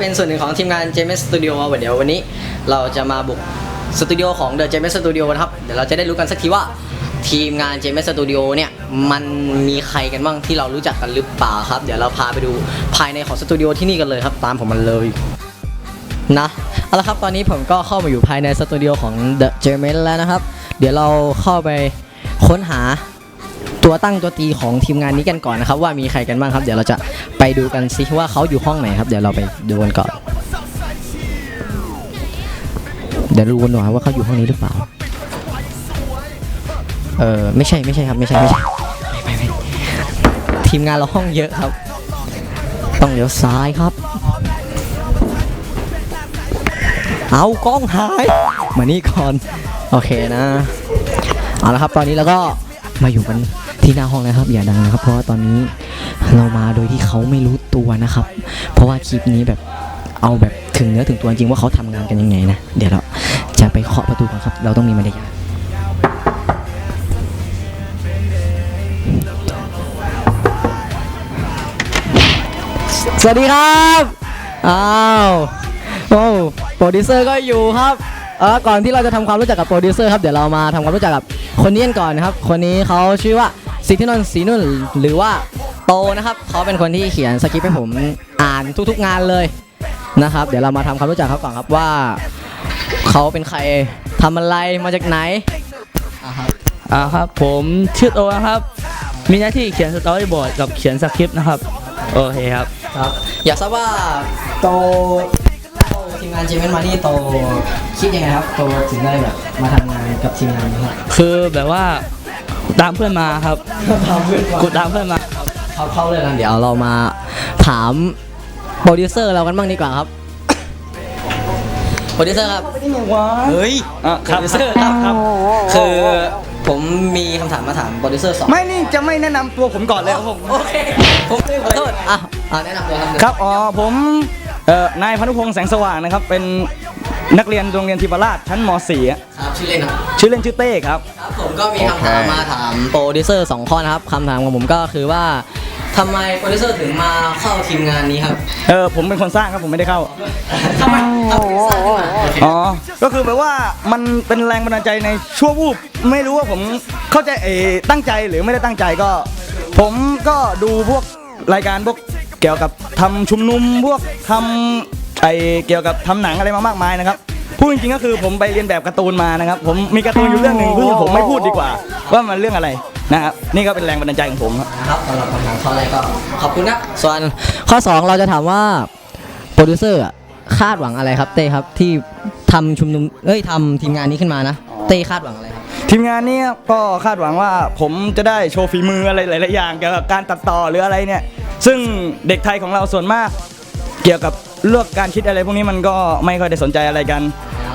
เป็นส่วนหนึ่งของทีมงาน JMS Studio วันเดี๋ยววันนี้เราจะมาบุกสตูดิโอของ The JMS Studio นะครับเดี๋ยวเราจะได้รู้กันสักทีว่าทีมงาน JMS Studio เนี่ยมันมีใครกันบ้างที่เรารู้จักกันหรือเปล่าครับ เดี๋ยวเราพาไปดูภายในของสตูดิโอที่นี่กันเลยครับ ตามผมมาเลยนะเอาละครับตอนนี้ผมก็เข้ามาอยู่ภายในสตูดิโอของ The JMS แล้วนะครับ เดี๋ยวเราเข้าไปค้นหาตัวตั้งตัวตีของทีมงานนี้กันก่อนนะครับ ว่ามีใครกันบ้างครับ เดี๋ยวเราจะ ไปดูกันซิว่าเขาอยู่ห้องไหนครับ เดี๋ยวเราไปดูกันก่อน เดี๋ยวดูกันหน่อยว่าเขาอยู่ห้องนี้หรือเปล่า เออไม่ใช่ไม่ใช่ครับไม่ใช่ไม่ใช่ไม่ไม่ไม่ทีมงานเราห้องเยอะครับ ต้องเลี้ยวซ้ายครับ เอากล้องหายมานี่ก่อนโอเคนะเอาละครับตอนนี้เราก็มาอยู่กันที่หน้าห้องแล้วครับ อย่าดังนะครับเพราะว่าตอนนี้ เรามาโดยที่เขาไม่รู้ตัวนะครับ เพราะว่าคลิปนี้แบบเอาแบบถึงเนื้อถึงตัวจริงว่าเขาทำงานกันยังไงนะ เดี๋ยวเราจะไปเคาะประตูก่อนครับ เราต้องมีมารยาทสวัสดีครับ อ้าวโอ้โปรดิวเซอร์ก็อยู่ครับ เออก่อนที่เราจะทำความรู้จักกับโปรดิวเซอร์ครับ เดี๋ยวเรามาทำความรู้จักกับคนนี้กันก่อนนะครับ คนนี้เขาชื่อว่าสิทธินนท์ศรีนุ่น หรือว่า โตนะครับเขาเป็นคนที่เขียนสคริปต์ให้ผมอ่านทุกๆงานเลยนะครับ เดี๋ยวเรามาทำความรู้จักเขาก่อนครับว่าเขาเป็นใครทำอะไรมาจากไหนอ่าครับอ่าครับผมชื่อโตนะครับ มีหน้าที่เขียนสตอรี่บอร์ดกับเขียนสคริปต์นะครับโอเคครับครับอยากทราบว่าโตโตทีมงานเจมส์มานี่โตคิดยังไงครับโตถึงได้แบบมาทำงานกับทีมงานนี้ครับคือแบบว่าตามเพื่อนมาครับทำเพื่อนกูตามเพื่อนมา เขาเข้าเลยกันเดี๋ยวเรามาถามโปรดิวเซอร์เรากันบ้างดีกว่าครับ โปรดิวเซอร์ครับเฮ้ยอะโปครรับดิวเซอร์ครับครับ คือผมมีคำถามมาถามโปรดิวเซอร์สองไม่นี่จะไม่แนะนำตัวผมก่อนเลยครับผม โอเค ผมขอโทษอะอะแนะนำตัวครับครับ อ๋อ ผมเอ่อนายพานุพงษ์แสงสว่างนะครับ เป็นนักเรียนโรงเรียนทิพราชชั้นม .4 อะครับชื่อเล่นครับชื่อเล่นชื่อเต้ครับ ครับผมก็มีคำถามมาถามโปรดิวเซอร์สองข้อนะครับคำถามของผมก็คือว่า ทำไมโปรดิวเซอร์ถึงมาเข้าทีมงานนี้ครับ เออผมเป็นคนสร้างครับผมไม่ได้เข้า ทำไมทำไมถึงสร้างขึ้นมาโอเคอ๋อ ก็คือแบบว่ามันเป็นแรงบันดาลใจในชั่ววูบไม่รู้ว่าผมเข้าใจเออตั้งใจหรือไม่ได้ตั้งใจก็ ผมก็ดูพวกรายการพวกเกี่ยวกับทำชุมนุมพวกทำไอเกี่ยวกับทำหนังอะไรมามากมายนะครับพูดจริงๆก็คือผมไปเรียนแบบการ์ตูนมานะครับ ผมมีการ์ตูนอยู่เรื่องหนึ่งซึ่งผมไม่พูดดีกว่า ว่ามันเรื่องอะไรนะครับนี่ก็เป็นแรงบันดาลใจของผมครับนะ ครับสำหรับคำถามข้อแรกก็ขอบคุณครับส่วนข้อ 2 เราจะถามว่าโปรดิวเซอร์อะคาดหวังอะไรครับเต้ครับที่ทำชุมนุมเอ้ยทำทีมงานนี้ขึ้นมานะ เต้คาดหวังอะไรครับ ทีมงานเนี้ก็คาดหวังว่าผมจะได้โชว์ฝีมืออะไรหลายๆอย่างเกี่ยวกับการตัดต่อหรืออะไรเนี่ย ซึ่งเด็กไทยของเราส่วนมาก เกี่ยวกับเลือกการคิดอะไรพวกนี้มันก็ไม่ค่อยได้สนใจอะไรกัน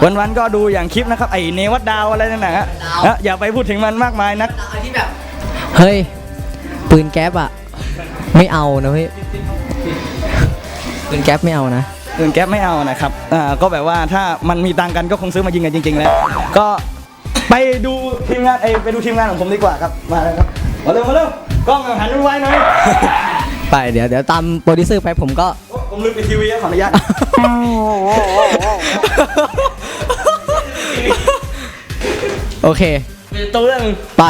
วันๆก็ดูอย่างคลิปนะครับไอ้เนวัดดาวอะไรนั่นนะฮะดาวนะอย่าไปพูดถึงมันมากมายนักอะไรที่แบบเฮ้ย ปืนแก๊ปอะไม่เอานะเฮ้ยปืนแก๊ปไม่เอานะอื่นแก๊ปไม่เอานะครับอ่าก็แบบว่าถ้ามันมีตังค์กันก็คงซื้อมายิงกันจริง ๆ แล้ว ก็ไปดูทีมงานไอยไปดูทีมงานของผมดีกว่าครับมาเลยครับมาเร็วมาเร็วกล้องหันไว้หน่อยไปเดี๋ยวเดี๋ยวตามโปรดิวเซอร์ไปผมก็ โอ้ผมลืมไปทีวีครับขออนุญาต โอเค ตัวเรื่อง ไป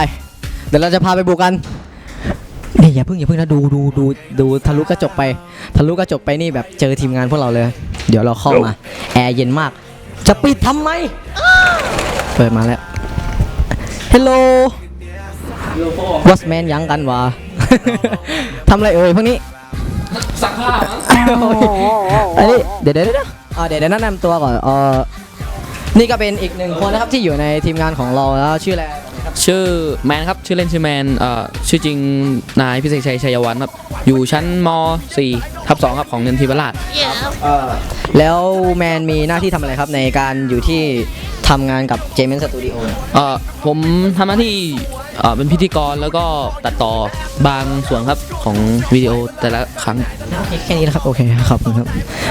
เดี๋ยวเราจะพาไปบุกกันนี่ อย่าเพิ่งอย่าเพิ่งนะดูดูดูดูทะลุกระจกไป ทะลุกระจกไปนี่แบบเจอทีมงานพวกเราเลย เดี๋ยวเราเข้ามา แอร์เย็นมาก จะปิดทำไม เปิดมาแล้ว Hello What's man ยังกันวะทำอะไรเอ่ยพวกนี้สักผ้ามั้งอันนี้เดี๋ยวเดี๋ยวเดี๋ยวอ่าเดี๋ยวเดี๋ยวแนะนำตัวก่อนเออนี่ก็เป็นอีกหนึ่งคนนะครับที่อยู่ในทีมงานของเราแล้วชื่ออะไร ชื่อแมนครับ ชื่อเล่นชื่อแมนเอ่อชื่อจริงนายพิเศษชัยชัยวัฒน์ครับ อยู่ชั้นม .4 ทับ2ครับของเงินทีบราชเออแล้วแมนมีหน้าที่ทำอะไรครับในการอยู่ที่ทำงานกับเจมส์สตูดิโอเอ่อผมทำหน้าที่เอ่อเป็นพิธีกรแล้วก็ตัดต่อบางส่วนครับของวิดีโอแต่ละครั้งโอเคแค่นี้นะครับ โอเคขอบคุณครับ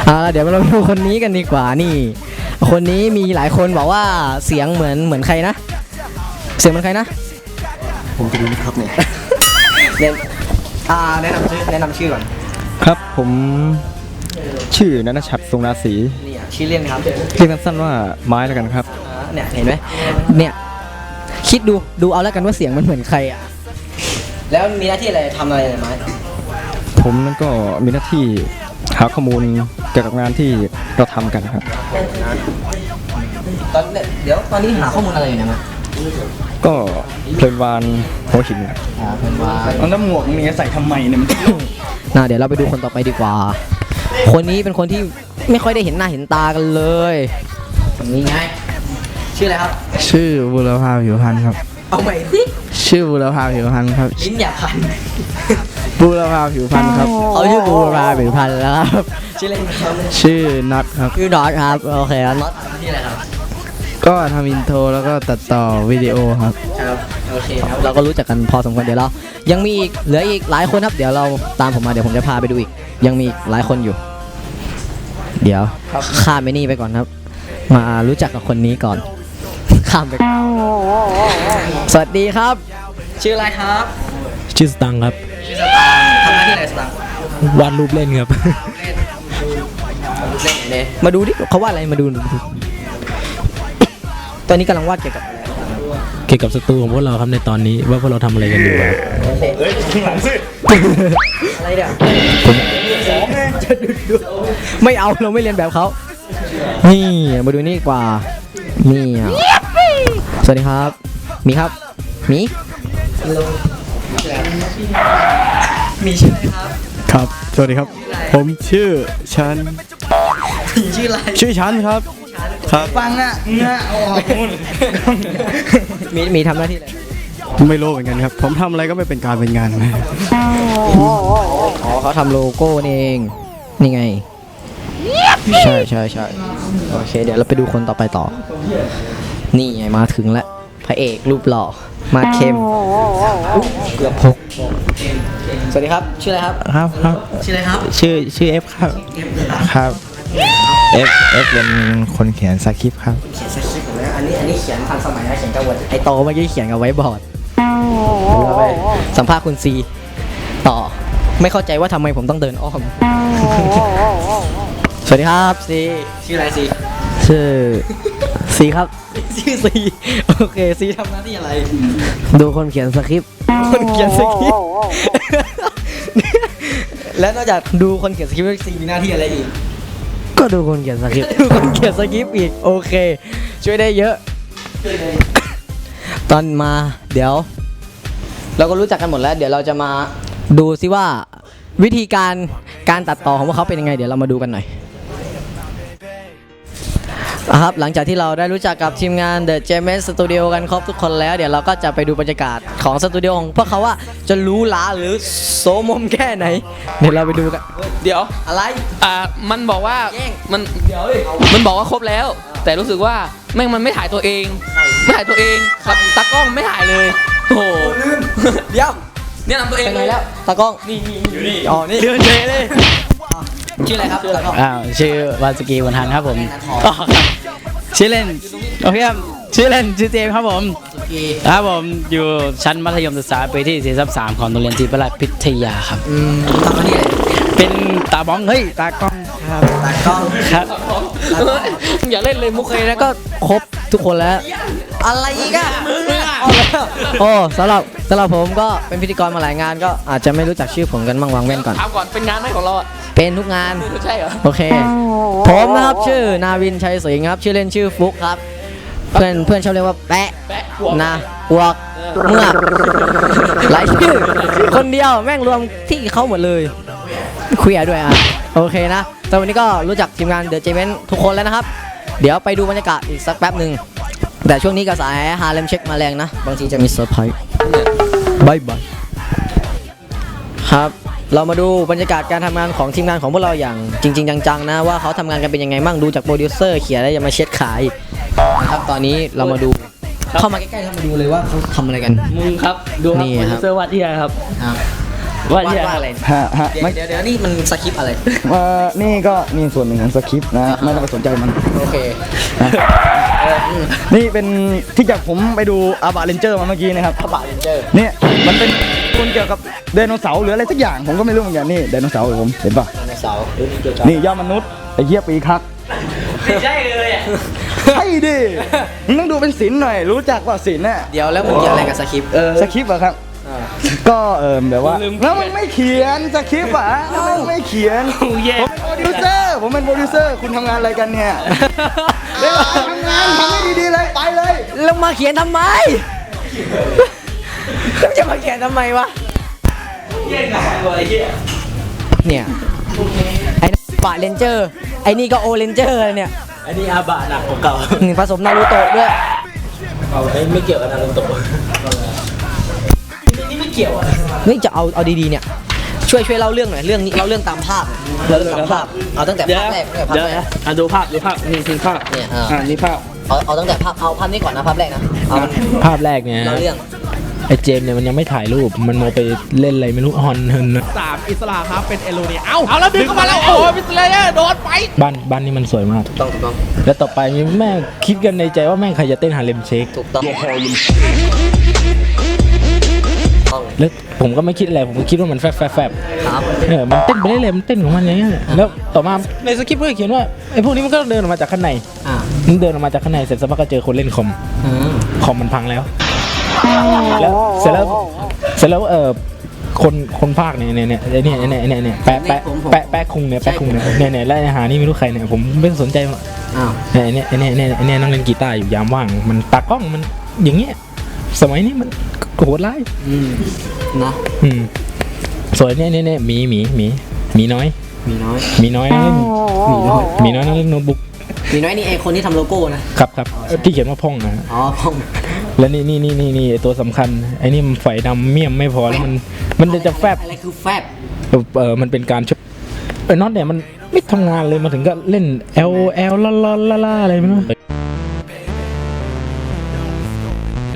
อ่าเดี๋ยวเราดูคนนี้กันดีกว่านี่ คนนี้มีหลายคนบอกว่าเสียงเหมือนเหมือนใครนะ เสียงเหมือนใครนะผมจะดูนะครับเนี่ยอ่าแนะนำชื่อแนะนำชื่อก่อนครับผมชื่อนันชัดทรงราศีนี่อะชื่อเล่นครับเรียกสั้นๆว่าไม้แล้วกันครับอ่าเนี่ยเห็นไหมเนี่ยคิดดูดูเอาแล้วกันว่าเสียงมันเหมือนใครอะแล้วมีหน้าที่อะไรทำอะไรเนี่ยไม้ผมนั่นก็มีหน้าที่หาข้อมูลเกี่ยวกับงานที่เราทำกันครับตอนเนี่ยเดี๋ยวตอนนี้หาข้อมูลอะไรอยู่เนะมา ก็เพลินวานหัวหินครับอ๋อเป็นว่าเอาแล้วหมวกมึงเนี่ยใส่ทำไมเนี่ยมันน่าเดี๋ยวเราไปดูคนต่อไปดีกว่า คนนี้เป็นคนที่ไม่ค่อยได้เห็นหน้าเห็นตากันเลยนี่ไง ชื่ออะไรครับ ชื่อบุรพาผิวพันธ์ครับ เอาใหม่สิชื่อบุรพาผิวพันธ์ครับลิ้นอย่าพันบุรพาผิวพันธ์ครับเขาชื่อบูราผิวพันธ์แล้วครับ ชื่อเล่นครับ ชื่อน็อตครับ ชื่อน็อตครับ โอเคแล้วน็อตทำหน้าที่อะไรครับ ก็ทำอินโทรแล้วก็ตัดต่อวิดีโอครับ ครับโอเคครับเราก็รู้จักกันพอสมควรเดี๋ยวเรา ยังมีอีกเหลืออีกหลายคนครับ เดี๋ยวเราตามผมมาเดี๋ยวผมจะพาไปดูอีก ยังมีอีกหลายคนอยู่ เดี๋ยวข้ามไปนี่ไปก่อนครับ มารู้จักกับคนนี้ก่อน ข้ามไปก่อนสวัสดีครับ ชื่ออะไรครับ ชื่อสตังค์ครับชื่อสตางค์ทำหน้าที่อะไรสตางค์วาดรูปเล่นครับ เล่นเล่นไหนมาดูดิเขาวาดอะไรมาดูดูดู ตอนนี้กำลังวาดเกี่ยวกับอะไรเกี่ยวกับสตูของพวกเราครับในตอนนี้ว่าพวกเราทำอะไรกันอยู่ครับเฮ้ยข้างหลังสิอะไรเนี่ยจะดูดูไม่เอาเราไม่เรียนแบบเขานี่มาดูนี่ดีกว่านี่อะสวัสดีครับมีครับมีมีชื่ออะไรครับครับ สวัสดีครับ ผมชื่อชันมีชื่ออะไรชื่อชันครับ ครับฟังอะเงี้ยเอาออกนู่นมีมีทำหน้าที่อะไรไม่รู้เหมือนกันครับ ผมทำอะไรก็ไม่เป็นการเป็นงานนะอ๋อเขาทำโลโก้นี่เอง นี่ไง ใช่ใช่ใช่โอเค เดี๋ยวเราไปดูคนต่อไปต่อ นี่ไงมาถึงแล้วพระเอกรูปหล่อ มาดเข้มอุ๊ยเกือบพก สวัสดีครับ ชื่ออะไรครับ ครับครับ ชื่ออะไรครับ ชื่อชื่อ F ครับ ครับ F F เป็นคนเขียนสคริปต์ครับเขียนสคริปต์แล้วอันนี้อันนี้เขียนทันสมัยนะเขียนกับเวิร์ดไอโตเมื่อกี้เขียนกับไว้บอร์ดเราไปสัมภาษณ์คุณซีต่อไม่เข้าใจว่าทำไมผมต้องเดินอ้อม สวัสดีครับซีชื่ออะไรซีชื่อสีครับชื่อซีโอเคซีทำหน้าที่อะไร ดูคนเขียนสคริปต์คนเขียนสคริปต์และนอกจากดูคนเขียนสคริปต์แล้วซีมีหน้าที่อะไรอีก ก็ดูคนเขียนสคริปต์ดูคนเขียนสคริปต์อีกโอเค ช่วยได้เยอะ ตอนมาเดี๋ยว เราก็รู้จักกันหมดแล้ว เดี๋ยวเราจะมาดูซิว่าวิธีการการตัดต่อของพวกเขาเป็นยังไง เดี๋ยวเรามาดูกันหน่อย ครับหลังจากที่เราได้รู้จักกับทีมงาน The j a m e s Studio กันครบทุกคนแล้ว เดี๋ยวเราก็จะไปดูบรรยากาศของสตูดิโอของพวกเขาว่าจะหรู้ล้าหรือโสมมแค่ไหน เดี๋ยวเราไปดูกัน เดี๋ยว อะไร อ่า มันบอกว่า แย่ง มันมันบอกว่าครบแล้ว แต่รู้สึกว่าแม่งมันไม่ถ่ายตัวเอง ไม่ถ่ายตัวเองกับตากล้องไม่ถ่ายเลย โอ้โหเดี๋ยวเนี่ยนำตัวเองเป็นไงแล้วตากล้องนี่อยู่นี่อ๋อนี่เดินเฉยเลยชื่ออะไรครับชื่ออะไรครับอ้าวชื่อวาสกีวันทันครับผมอ๋อครับ ชื่อเล่นโอเคครับชื่อเล่นชื่อเจมส์ครับผมสุกีครับผมอยู่ชั้นมัธยมศึกษาปีที่4ทับ3ของโรงเรียนทีประหลัดพิทยาครับอืมทำหน้าที่อะไรเป็นตาบ้องเฮ้ยตากล้องครับตากล้องครับอย่าเล่นเลยมุกโอเคแล้วก็ครบทุกคนแล้ว อะไรอีกอะมึงอะเอาแล้วโอ้สำหรับสำหรับผมก็เป็นพิธีกรมาหลายงานก็อาจจะไม่รู้จักชื่อผมกันบ้างวางแว่นก่อน ถามก่อนเป็นงานไหมของเราอะเป็นทุกงาน ใช่เหรอ โอเค ผมนะครับชื่อนาวินชัยสิงห์ครับ ชื่อเล่นชื่อฟุกครับ เพื่อนเพื่อนชอบเรียกว่าแปะแปะหัวนะปวกเมือกหลายชื่อคนเดียวแม่งรวมที่เขาหมดเลยคุยด้วยอะโอเคนะแต่วันนี้ก็รู้จักทีมงานเดอะเจเมนทุกคนแล้วนะครับ เดี๋ยวไปดูบรรยากาศอีกสักแป๊บหนึ่ง แต่ช่วงนี้กระแสฮาเลมเช็คมาแรงนะ บางทีจะมีเซอร์ไพรส์บายบายครับ เรามาดูบรรยากาศการทำงานของทีมงานของพวกเราอย่างจริง ๆ จังๆนะว่าเขาทำงานกันเป็นยังไงบ้างดูจากโปรดิวเซอร์เขียนแล้วอย่ามาเช็ดขายนะครับตอนนี้เรามาดูเข้ามาใกล้ๆเรามาดูเลยว่าเขาทำอะไรกันมึงครับดูครับนี่โปรคดิรับวเซอร์วัดที่ไหนครับ ครับวัดที่ไหนว่าอะไรฮะฮะเดี๋ยวไม่เดี๋ยวเดี๋ยวนี่มันสคริปต์อะไร เอ่อนี่ก็นี่ส่วนหนึ่งของสคริปต์นะไม่ต้องไปสนใจมัน โอเคนี่เป็นที่จากผมไปดูอาบาเรนเจอร์มาเมื่อกี้นะครับอาบาเรนเจอร์เนี่ยมันเป็นคนเกี่ยวกับไดโนเสาร์หรืออะไรสักอย่างผมก็ไม่รู้เหมือนกันนี่ไดโนเสาร์ผมเห็นปะไดโนเสเสานี่ยอดมนุษย์ไอ้เหี้ยปีคักไม่ใช่เลยอะใช่ดิมึงต้องดูเป็นศิลป์หน่อย รู้จักว่าศิลป์น่ะเดี๋ยวแล้วมันเกี่ยวอะไรกับสคริปต์สคริปต์เหรอครับ ก็เออแบบว่าแล้วมันไม่เขียนสคริปต์อะแล้วมันไม่เขียนผมเป็นโปรดิวเซอร์ ผมเป็นโปรดิวเซอร์ คุณทำงานอะไรกันเนี่ยเวลาทำงานทำให้ดีๆเลย ไปเลย แล้วมาเขียนทำไม แล้วจะมาเขียนทำไมวะเนี่ย ไอ้บาเลนเจอร์ ไอ้นี่ก็โอเลนเจอร์เนี่ยอันนี้อาบะหนักของเก่าผสมนารูโตะด้วยไม่เกี่ยวกับนารุโตะ เฮ้ยจะเอาเอาดีๆเนี่ยช่วยช่วยเล่าเรื่องหน่อยเรื่องนี้เล่าเรื่องตามภาพเล่าเรื่องตามภาพเอาตั้งแต่เดี๋ยวภาพแรกตั้งแต่ภาพเดี๋ยวแรกอะดูภาพดูภาพนี่คือภาพเนี่ยอ่า อ่านี่ภาพเอาเอาตั้งแต่ภาพเอาภาพนี้ก่อนนะภาพแรกนะเอามันภาพแรกเนี่ยเล่าเรื่องไอ้เจมส์เนี่ยมันยังไม่ถ่ายรูปมันโมไปเล่นอะไรไม่รู้ฮอนเฮินนะสามอิสระครับเป็นเอโลเนียเอ้าเอาแล้วดึงเข้ามาแล้วโอ้ยพิสเลเยอร์โดนไปบ้านบ้านนี้มันสวยมากต้องถูกต้องแล้วต่อไปแม่งคิดกันในใจว่าแม่งใครจะเต้นฮาเลมเชคถูกต้อง ต้อง แล้วผมก็ไม่คิดอะไรผมก็คิดว่ามันแฟบแฟบแฟบครับ เออมันเต้นไปเรื่อยๆมันเต้นของมันอย่างเงี้ยแล้วต่อมาในสคริปต์ก็เขียนว่าไอ้พวกนี้มันก็เดินออกมาจากข้างในอ่ามันเดินออกมาจากข้างในเสร็จสักพักก็เจอคนเล่นคอมอืมคอมมันพังแล้วแล้วเสร็จแล้วเสร็จแล้วเออคนคนภาคเนี่ยเนี่ยเนี่ยไอ้เนี่ยไอ้เนี่ยไอ้เนี่ยเนี่ยแปะแปะแปะแปะคุงเนี่ยแปะคุงเนี่ยเนี่ยเนี่ยแล้วไอ้หานี่ไม่รู้ใครเนี่ยผมไม่สนใจมัน อ้าวเนี่ยไอ้เนี่ยไอ้เนี่ยไอ้เนี่ยไอ้เนี่ยนั่งเล่นกีตาร์อยู่ยามว่าง มันตากล้องมันอย่างเงี้ยสมัยนี้มัน โหดร้ายอืมนะอืมส่วนเนี่ยเนี่ยเนี่ยหมีหมีหมีหมีน้อยมีน้อย หมีน้อยนั่งเล่นหมีน้อย หมีน้อยนั่งเล่นโน้ตบุ๊กมีน้อยนี่ไอคนที่ทำโลโก้นะครับครับเอ่อที่เขียนว่าพ่องนะฮะอ๋อพ่องแล้วนี่นี่นี่นี่นี่ไอ้ตัวสำคัญไอ้นี่มันไฟดำเมี่ยมไม่พอแล้วมันมันจะจะแฟบอะไรคือแฟบเออมันเป็นการช่วยไอ้น็อตเนี่ยมันไม่ทำงานเลยมาถึงก็เล่น L L ลาลาลาลาอะไรไม่รู้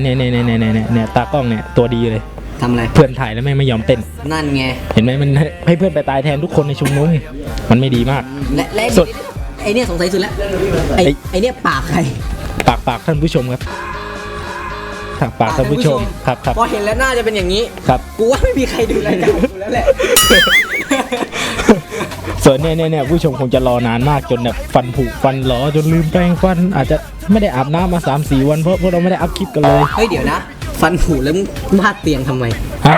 เนี่ยเนี่ยเนี่ยเนี่ยเนี่ยเนี่ยตากล้องเนี่ยตัวดีเลย ทำอะไร เพื่อนถ่ายแล้วแม่งไม่ยอมเต้น นั่นไง เห็นไหมมันให้ให้เพื่อนไปตายแทนทุกคนในชุมนุมมันไม่ดีมาก และและสุดไอเนี่ยสงสัยสุดแล้ว ไอไอ้ ไอเนี่ยปากใครปากปากท่านผู้ชมครับปากปากท่านผู้ชมครับครับพอเห็นแล้วน่าจะเป็นอย่างนี้ ครับ กูว่าไม่มีใครดูรายการกูแล้วแหละ ส่วนเนี่ยเนี่ยเนี่ยผู้ชมคงจะรอนานมากจนแบบฟันผุฟันหลอจนลืมแปรงฟัน อาจจะไม่ได้อาบน้ำมา3 4วันเพราะพวกเราไม่ได้อัพคลิปกันเลยเฮ้ยเดี๋ยวนะ ฟันผุแล้วมึงวาดเตียงทำไมฮะ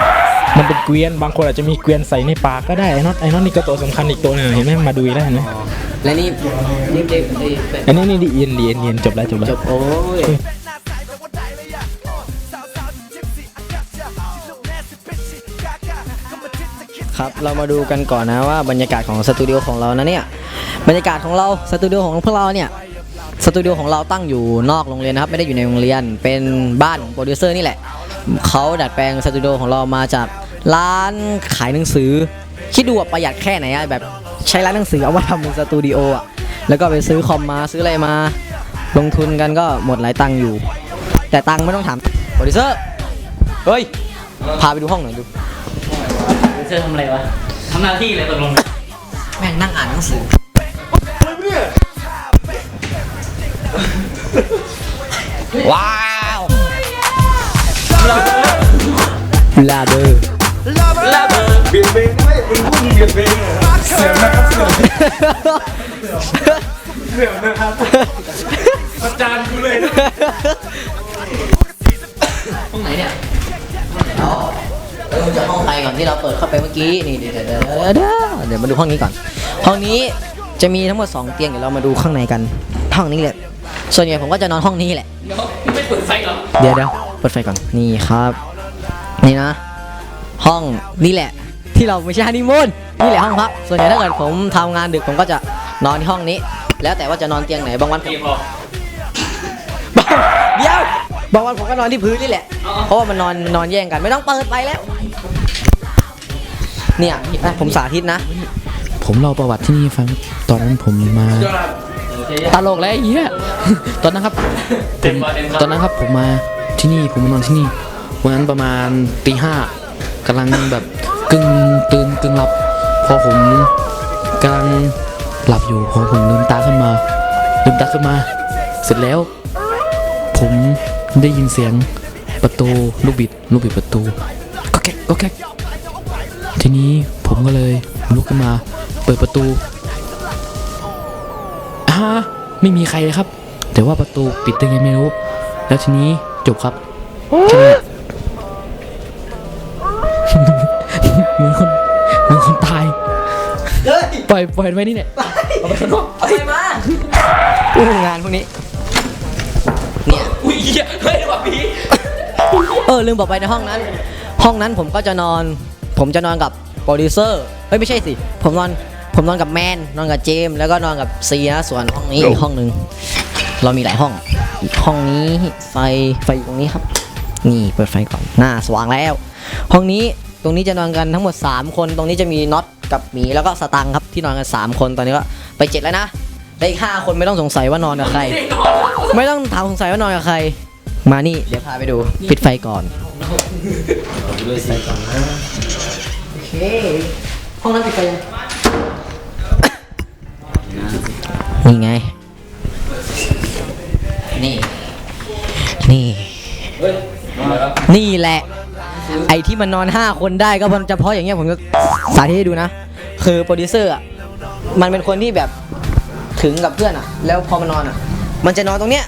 มันเป็นเกวียนบางคนอาจจะมีเกวียนใส่ในปากก็ได้ไอ้น็อตไอ้น็อตนี่ก็ตัวสำคัญอีกตัวหนึงเห็นไหมมาดูอีกแล้วเห็นไหมและนี่นี่เด็กไอ้แบบอันนี้นี่ดีเอ็นดีเอ็นเอ็นจบแล้วจบแล้วจบโอ้ย ครับ เรามาดูกันก่อนนะว่าบรรยากาศของสตูดิโอของเรานะเนี่ย บรรยากาศของเราสตูดิโอของพวกเราเนี่ย สตูดิโอของเราตั้งอยู่นอกโรงเรียนนะครับ ไม่ได้อยู่ในโรงเรียน เป็นบ้านของโปรดิวเซอร์นี่แหละ เขาดัดแปลงสตูดิโอของเรามาจากร้านขายหนังสือ คิดดูว่าประหยัดแค่ไหนอะแบบใช้ร้านหนังสือเอามาทำเป็นสตูดิโออะแล้วก็ไปซื้อคอมมาซื้ออะไรมา ลงทุนกันก็หมดหลายตังค์อยู่ แต่ตังค์ไม่ต้องถามโปรดิวเซอร์ เฮ้ย พาไปดูห้องหน่อยดู เซอร์ทำอะไรวะทำหน้าที่เลยตกลงแม่งนั่งอ่านหนังสือว้าวลาเบอร์เปลี่ยนเพลงไม่เป็นผู้เปลี่ยนเพลงเสียงนะครับเสียงเสียงนะครับ กห้องใครก่อนที่เราเปิดเข้าไปเมื่อกี้นี่เดี๋ยวเดี๋ยวเดี๋ยวเดี๋ยวเดี๋ยวมาดูห้องนี้ก่อน ห้องนี้จะมีทั้งหมด 2 เตียงเดี๋ยวเรามาดูข้างในกันห้องนี้แหละส่วนใหญ่ผมก็จะนอนห้องนี้แหละไม่เปิดไฟหรอเดี๋ยวเดี๋ยวเปิดไฟก่อนนี่ครับ นี่นะ ห้องนี่แหละ ที่เราไม่ใช่ฮันนีมูนนี่แหละห้องพักส่วนใหญ่ถ้าเกิดผมทำงานดึกผมก็จะนอนที่ห้องนี้ แล้วแต่ว่าจะนอนเตียงไหนบางวันผมพอเดี๋ยวบางวันผมก็นอนที่พื้นนี่แหละ เพราะว่ามันนอนนอนแย่งกันไม่ต้องเปิดไปแล้ว เนี่ยผมสาธิตนะ ผมเล่าประวัติที่นี่ให้ฟังตอนนั้นผมมาตลกแล้วไอ้เหี้ยตอนนั้นครับผมตอนนั้นครับผมมาที่นี่ผมมานอนที่นี่วันนั้นประมาณตีห้ากำลังแบบกึ่งตื่นกึ่งหลับ พอผมกำลังหลับอยู่พอผมลืมตาขึ้นมาลืมตาขึ้นมา เสร็จแล้ว ผมได้ยินเสียงประตูลูกบิดลูกบิดประตูก็แก๊กก็แก๊ก ทีนี้ผมก็เลยลุกขึ้นมา เปิดปิดประตูอ่าไม่มีใครเลยครับ แต่ว่าประตูปิดยังไงไม่รู้ แล้วทีนี้จบครับแค่นี้เหมือนคนเหมือนคนตายเฮ้ยปล่อยปล่อยไว้นี่เนี่ยเอาไปมาอู้งานพวกนี้ เนี่ยอุ้ยเหี้ยเฮ้ยว่าผีเออลืมบอกไปในห้องนั้น ห้องนั้นผมก็จะนอน ผมจะนอนกับโปรดิวเซอร์เฮ้ยไม่ใช่สิ ผมนอนผมนอนกับแมนนอนกับเจมส์แล้วก็นอนกับซีนะส่วนห้องนี้อีกห้องหนึ่งเรามีหลายห้องอีกห้องนี้ไฟไฟอยู่ตรงนี้ครับ นี่เปิดไฟก่อนหน้าสว่างแล้ว ห้องนี้ตรงนี้จะนอนกันทั้งหมด 3 คนตรงนี้จะมีน็อตกับหมีแล้วก็สตังค์ครับที่นอนกัน 3 คนตอนนี้ก็ไปเจ็ดแล้วนะและอีกห้าคนไม่ต้องสงสัยว่านอนกับใคร ไม่ต้องถามสงสัยว่านอนกับใคร มานี่เดี๋ยวพาไปดู ปิดไฟก่อนปิดไฟก่อนนะโอเคห้องนั้นปิดไฟยังนี่ไง นี่ นี่ นี่แหละ ไอ้ที่มันนอน 5 คนได้ก็เพราะเฉพาะอย่างเงี้ยผมจะสาธิตให้ดูนะ คือโปรดิวเซอร์อะ มันเป็นคนที่แบบถึงกับเพื่อนอะ แล้วพอมันนอนอะ มันจะนอนตรงเนี้ย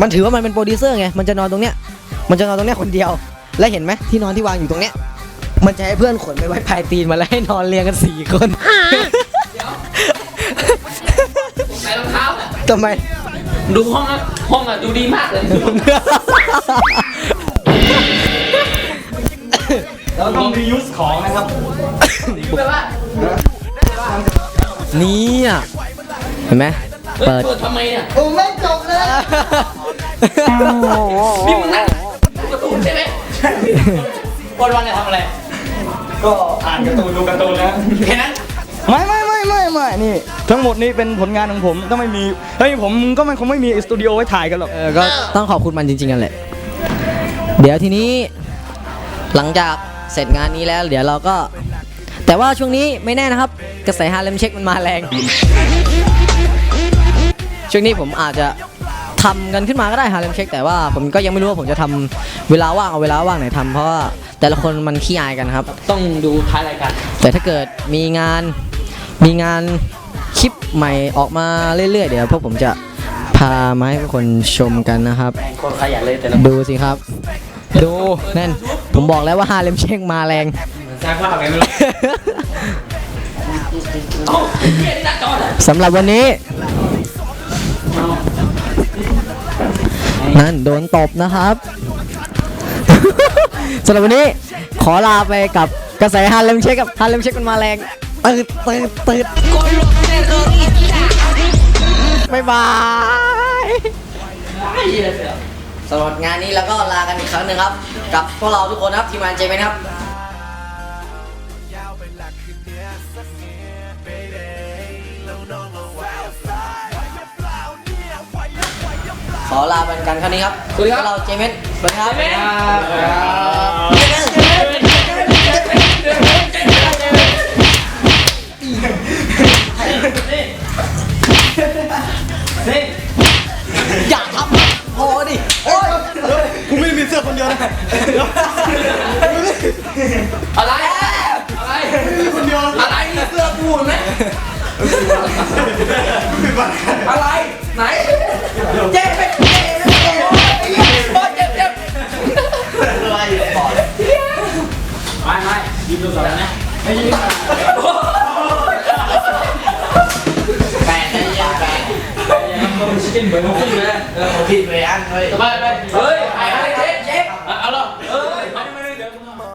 มันถือว่ามันเป็นโปรดิวเซอร์ไง มันจะนอนตรงเนี้ย มันจะนอนตรงเนี้ยคนเดียว แล้วเห็นไหมที่นอนที่วางอยู่ตรงเนี้ย มันจะให้เพื่อนขนไปไว้ปลายตีนมาแล้วให้นอนเรียงกันสี่คนใส่รองเท้าอะทำไม ดูห้องอะห้องอะดูดีมากเลยเราต้องรียูสของนะครับนี่อะเห็นไหมเปิด เปิดทำไมเนี่ย โอ้ไม่จบเลย นี่มึงนั่งดูการ์ตูนใช่ไหมวันวันจะทำอะไร ก็อ่านการ์ตูนดูการ์ตูนนะแค่นั้นไม่ไม่ไม่ไม่ไม่นี่ ทั้งหมดนี้เป็นผลงานของผมก็ไม่มีเฮ้ยผมก็มันคงไม่มีสตูดิโอไว้ถ่ายกันหรอกเออก็ต้องขอบคุณมันจริงๆกันแหละ เดี๋ยวทีนี้ หลังจากเสร็จงานนี้แล้ว เดี๋ยวเราก็ แต่ว่าช่วงนี้ไม่แน่นะครับ กระแสฮาเลมเช็คมันมาแรง ช่วงนี้ผมอาจจะ ทำกันขึ้นมาก็ได้ฮาเลมเช็คแต่ว่าผมก็ยังไม่รู้ว่าผมจะทำเวลาว่างเอาเวลาว่างไหนทำเพราะว่าแต่ละคนมันขี้อายกันครับ ต้องดูท้ายรายการ แต่ถ้าเกิดมีงานมีงานคลิปใหม่ออกมาเรื่อยๆ เดี๋ยวพวกผมจะพามาให้ทุกคนชมกันนะครับ คนขยันเลยแต่ละดูสิครับ ดูนั่นผมบอกแล้วว่าฮาเลมเช็คมาแรง สร้างภาพไงไม่รู้โอ้ยเหี้ยนี่หน้าจอน่ะสำหรับวันนี้ นั่นโดนตบนะครับสำหรับวันนี้ขอลาไปกับกระแสฮาเลมเช็คกับฮาเลมเช็คมันมาแรงตืดตืดตืดบ๊ายบายสำหรับงานนี้แล้วก็ลากันอีกครั้งหนึ่งครับ กับพวกเราทุกคนนะครับทีมงานเจมส์ครับ อลาไปกันครั้งนี้ครับสวัสดีครับ เราเจมส์สวัสดีครับอย่าทำพอดิโอ๊ยกูไม่ได้มีเสื้อคนเดียวนะอะไรอะไรคนเดียวอะไรเสื้อกูเห็นไหมอะไรไหนเจ็บไปเไม่ยืมตัวสองนะไม่ยืนแปดนะยาแปดชิคเก้นเบอร์หกเลยเออผิดไปอันเลยไปไปเฮ้ยไอ้